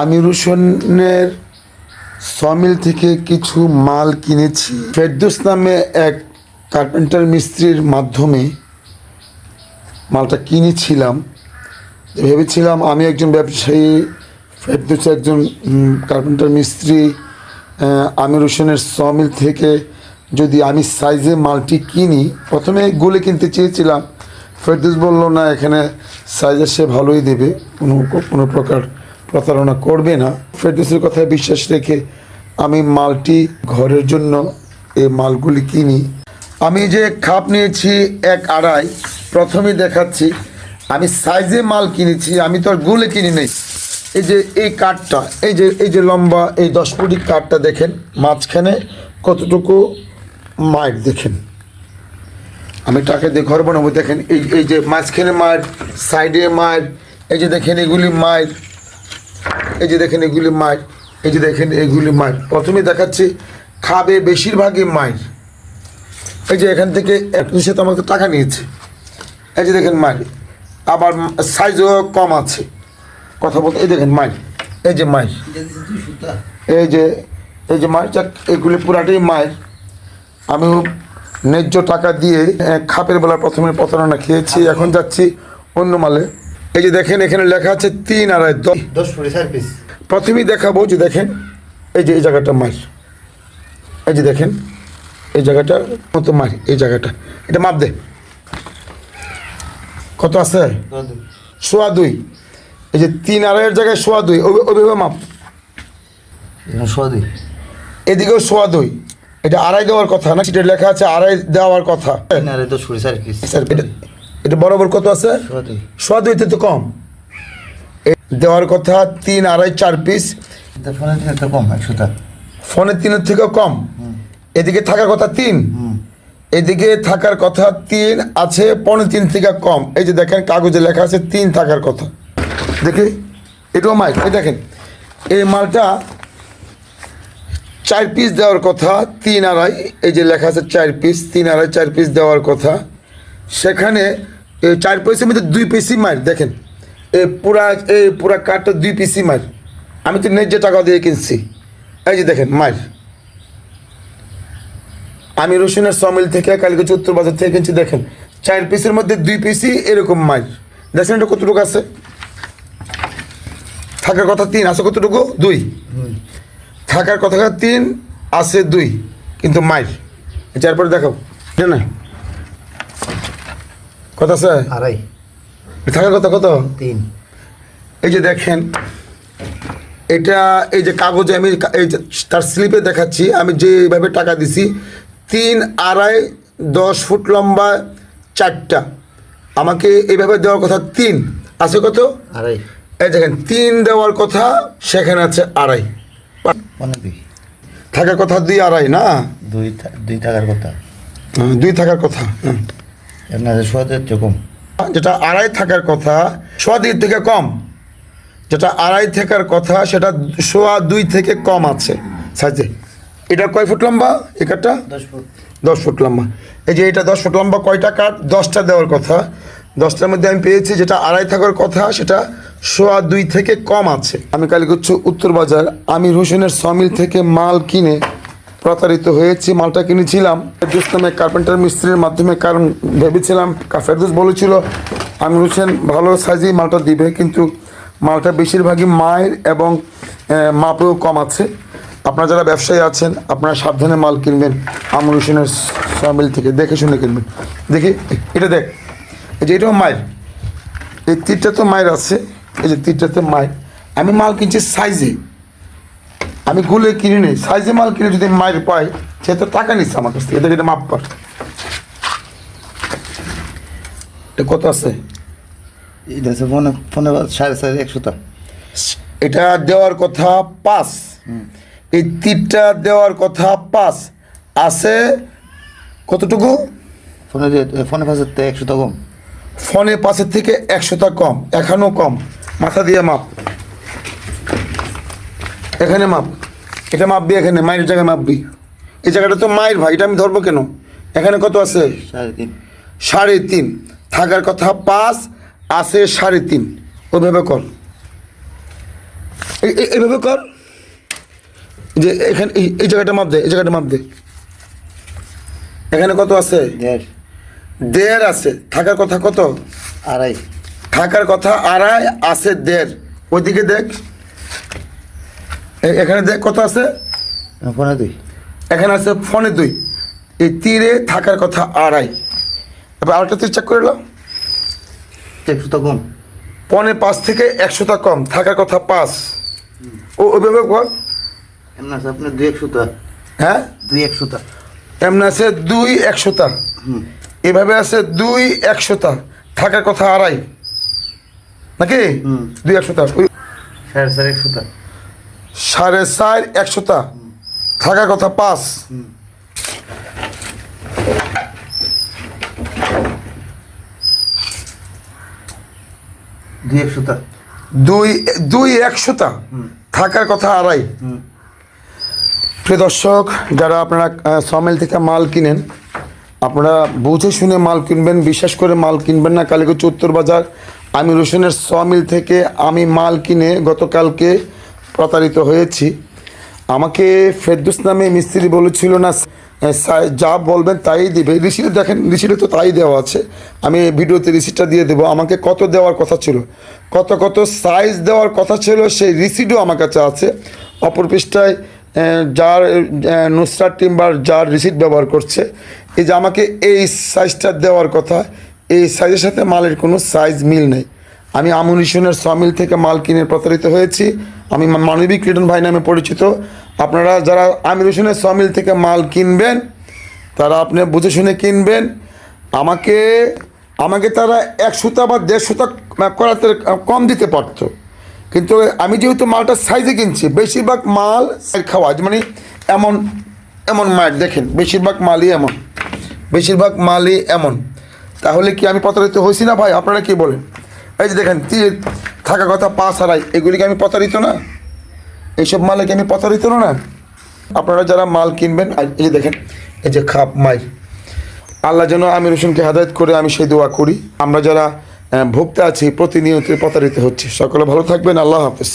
আমির হোসেনের সমিল থেকে কিছু মাল কিনেছি। ফেরদৌস নামে এক কার্পেন্টার মিস্ত্রির মাধ্যমে মালটা কিনেছিলাম। ভেবেছিলাম আমি একজন ব্যবসায়ী, ফেরদৌস একজন কার্পেন্টার মিস্ত্রি আমির হোসেনের সমিল থেকে যদি আমি সাইজে মালটি কিনি, প্রথমে গুলে কিনতে চেয়েছিলাম। ফেরদৌস বলল, না, এখানে সাইজে সে ভালোই দেবে, কোনো কোনো প্রকার প্রতারণা করবে না। ফেরদৌসের কথায় বিশ্বাস রেখে আমি মালটি ঘরের জন্য এই মালগুলি কিনি। আমি যে খাপ নিয়েছি এক আড়াই, প্রথমে দেখাচ্ছি, আমি সাইজে মাল কিনেছি, আমি তো আর গুলে কিনি নেই। এই যে এই কাঠটা, এই যে এই যে লম্বা, এই দশ ফুটি কাঠটা দেখেন, মাঝখানে কতটুকু মাইট দেখেন। আমি টাকা দিয়ে ঘর বানাবো, দেখেন, এই এই যে মাঝখানে মায়ের সাইডে মায়ের এই যে দেখেন, এগুলি মায়ের এই যে দেখেন এগুলি মায়ের এই যে দেখেন এগুলি মায়ের প্রথমে দেখাচ্ছি, খাবে বেশিরভাগই মায়ের এই যে এখান থেকে একজন সাথে আমাকে টাকা নিয়েছে। এই যে দেখেন মায়ের আবার সাইজও কম আছে। কথা বলতে, এই দেখেন মায়ের এই যে মায়ের এই যে এই যে মায়ের যাক, এগুলি পুরাটাই মায়ের আমিও ন্যায্য টাকা দিয়ে খাপের বেলা প্রথমে প্রতারণা খেয়েছি, এখন যাচ্ছি অন্য মালে। এই যে দেখেন এখানে লেখা আছে তিন আড়াই দশ। প্রথমেই দেখাবো যে দেখেন এই যে এই জায়গাটা মায়ের এই যে দেখেন এই জায়গাটা মতো মার এই জায়গাটা। এটা মাপ দে। কত আছে? সোয়া দুই। এই যে তিন আড়াইয়ের জায়গায় সোয়া দুই। ওই- ওইভাবে মাপ। দুই। এদিকেও সোয়া দুই। এটা আড়াই দেওয়ার কথা না? সেটা লেখা আছে আড়াই দেওয়ার কথা। এটা এটা বরাবর কত আছে? সোয়া দুইতে তো কম। দেওয়ার কথা তিন আড়াই চার পিস ফোনে তিনের থেকেও কম। এদিকে থাকার কথা তিন। এদিকে থাকার কথা তিন আছে পনেরো তিন থেকে কম। এই যে দেখেন কাগজে লেখা আছে তিন থাকার কথা। দেখি এটাও মাইক। এই দেখেন এই মালটা চার পিস দেওয়ার কথা তিন আড়াই এই যে লেখা আছে চার পিস তিন আড়াই চার পিস দেওয়ার কথা। সেখানে এই চার পিসের মধ্যে দুই পিসি মার দেখেন। এই পুরা এই পুরা কাঠটা দুই পিসি মার। আমি তো ন্যায্য টাকা দিয়ে কিনছি। এই যে দেখেন মার। আমি রসুনের সমিল থেকে কালীগঞ্জ উত্তর বাজার থেকে কিনছি দেখেন। চার পিসের মধ্যে দুই পিসি এরকম মার। দেখছেন এটা কতটুকু আছে? থাকার কথা তিন আছে কতটুকু? দুই। থাকার কথা তিন আছে দুই। কিন্তু মাইর দেখাও। না না। কত আছে? আড়াই। থাকার কথা কত? তিন। এই যে দেখেন এটা এই যে কাগজে আমি এই যে তার স্লিপে দেখাচ্ছি আমি যেভাবে টাকা দিছি তিন আড়াই দশ ফুট লম্বা চারটা। আমাকে এইভাবে দেওয়ার কথা তিন। আছে কত? আড়াই। এই দেখেন তিন দেওয়ার কথা সেখানে আছে আড়াই। মানে থাকার কথা দুই আড়াই না? দুই দুই থাকার কথা। হ্যাঁ, দুই থাকার কথা হ্যাঁ। সোয়াদের চেয়ে কম। যেটা আড়াই থাকার কথা সোয়া দুই থেকে কম। যেটা আড়াই থাকার কথা সেটা সোয়া দুই থেকে কম আছে। সাইজে। এটা কয় ফুট লম্বা কাঠটা? ফুট। দশ ফুট লম্বা। এই যে এটা দশ ফুট লম্বা কয়টা কাঠ? দশটা দেওয়ার কথা। দশটার মধ্যে আমি পেয়েছি যেটা আড়াই থাকার কথা সেটা সোয়া দুই থেকে কম আছে। আমি কালীগুচ্ছ উত্তর বাজার আমির হোসেনের সমিল থেকে মাল কিনে প্রতারিত হয়েছি, মালটা কিনেছিলাম। ফেরদুস নামে কার্পেন্টার মিস্ত্রির মাধ্যমে কারণ ভেবেছিলাম ফেরদুস বলেছিল, আমির হোসেন ভালো সাইজেই মালটা দিবে, কিন্তু মালটা বেশিরভাগই মায়ের এবং মাপেও কম আছে। আপনারা যারা ব্যবসায়ী আছেন, আপনারা সাবধানে মাল কিনবেন, আমর হোসেনের সামিল থেকে দেখে শুনে কিনবেন। দেখি, এটা দেখ, এই যে এটাও মায়ের। এই তীরটা তো মায়ের আছে, এই যে তীরটাতে মায়ের। আমি মাল কিনছি সাইজে আমি গুলে কিনি নি সাইজে মাল কিনে যদি আমি মায়ের পাই সে তো টাকা নিচ্ছে আমার কাছ থেকে। এটা এটা মাপ কর এটা কত আছে? এটা হচ্ছে ফোনে ফোনে সাড়ে চার একশোটা এটা দেওয়ার কথা পাঁচ। এই তীরটা দেওয়ার কথা পাঁচ। আছে কতটুকু? ফোনে ফোনে পাশের থেকে একশোটা কম। ফোনে পাশের থেকে একশোটা কম এখানেও কম। মাথা দিয়ে মাপ। এখানে মাপ। এটা মাপবি এখানে মায়ের জায়গায় মাপবি এই জায়গাটা তো মায়ের ভাই এটা আমি ধরবো কেন? এখানে কত আছে? সাড়ে তিন। সাড়ে তিন। থাকার কথা পাঁচ আছে সাড়ে তিন। ওইভাবে কর। এই এই- এইভাবে কর যে এখানে এই জায়গাটা মাপ দে এই জায়গাটা মাপ দে। এখানে কত আছে? দেড় আছে। থাকার কথা কত? আড়াই। থাকার কথা আড়াই আছে দেড়। ওইদিকে দেখ। এখানে দেখ কত আছে? ফোনে দুই। এখানে আছে ফোনে দুই। এই তীরে থাকার কথা আড়াই। এবার আরেকটা তুই চেক করে নাও। একশো তো কম। পনে পাঁচ থেকে একশোটা কম থাকার কথা পাঁচ। ও ওইভাবে কর এমন আছে আপনার দুই একশোটা। হ্যাঁ? দুই একশোটা। এমন আছে দুই একশোটা। এভাবে আছে দুই একশোটা থাকার কথা আড়াই। নাকি। দুই একশোটা। সাড়ে চার একশোটা। সাড়ে চার একশোটা থাকার কথা পাঁচ। দুই দুই একশোটা থাকার কথা আড়াই। প্রিয় দর্শক যারা আপনারা সমেল থেকে মাল কিনেন আপনারা বুঝে শুনে মাল কিনবেন বিশ্বাস করে মাল কিনবেন না। কালীগঞ্জ উত্তর বাজার আমি রসুনের সমিল থেকে আমি মাল কিনে গতকালকে প্রতারিত হয়েছি। আমাকে ফেরদুস নামে মিস্ত্রি বলেছিল না যা বলবেন তাই দিবে। রিসিটে দেখেন রিসিটে তো তাই দেওয়া আছে। আমি ভিডিওতে রিসিটটা দিয়ে দেবো। আমাকে কত দেওয়ার কথা ছিল? কত কত সাইজ দেওয়ার কথা ছিল সেই রিসিটও আমার কাছে আছে। অপর পৃষ্ঠায় যার আহ, নুসরাত টিম্বার যার রিসিট ব্যবহার করছে। এই যে আমাকে এই সাইজটা দেওয়ার কথা এই সাইজের সাথে মালের কোনো সাইজ মিল নেই। আমি আমুনিশনের সমিল থেকে মাল কিনে প্রতারিত হয়েছি। আমি মানবিক রিটন ভাই নামে পরিচিত। আপনারা যারা আমিরুশনের সমিল থেকে মাল কিনবেন, তারা আপনি বুঝে শুনে কিনবেন। আমাকে আমাকে তারা এক সুতা বা দেড় সুতা করাতে কম দিতে পারতো। কিন্তু আমি যেহেতু মালটা সাইজে কিনছি, বেশিরভাগ মাল খাওয়া মানে এমন এমন মাল দেখেন, বেশিরভাগ মালই এমন, বেশিরভাগ মালই এমন। তাহলে কি আমি প্রতারিত হয়েছি না ভাই? আপনারা কি বলেন? এই যে দেখেন, তীর থাকা কথা পা সারাই এগুলিকে আমি প্রতারিত না? এইসব মালে কি আমি প্রতারিত না আপনারা যারা মাল কিনবেন এই যে দেখেন, এই যে খাপ মাই, আল্লাহ যেন আমির হোসেনকে হাদায়ত করে আমি সেই দোয়া করি। আমরা যারা ভুগতে আছি প্রতিনিয়ত প্রতারিত হচ্ছে। সকলে ভালো থাকবেন, আল্লাহ হাফেজ।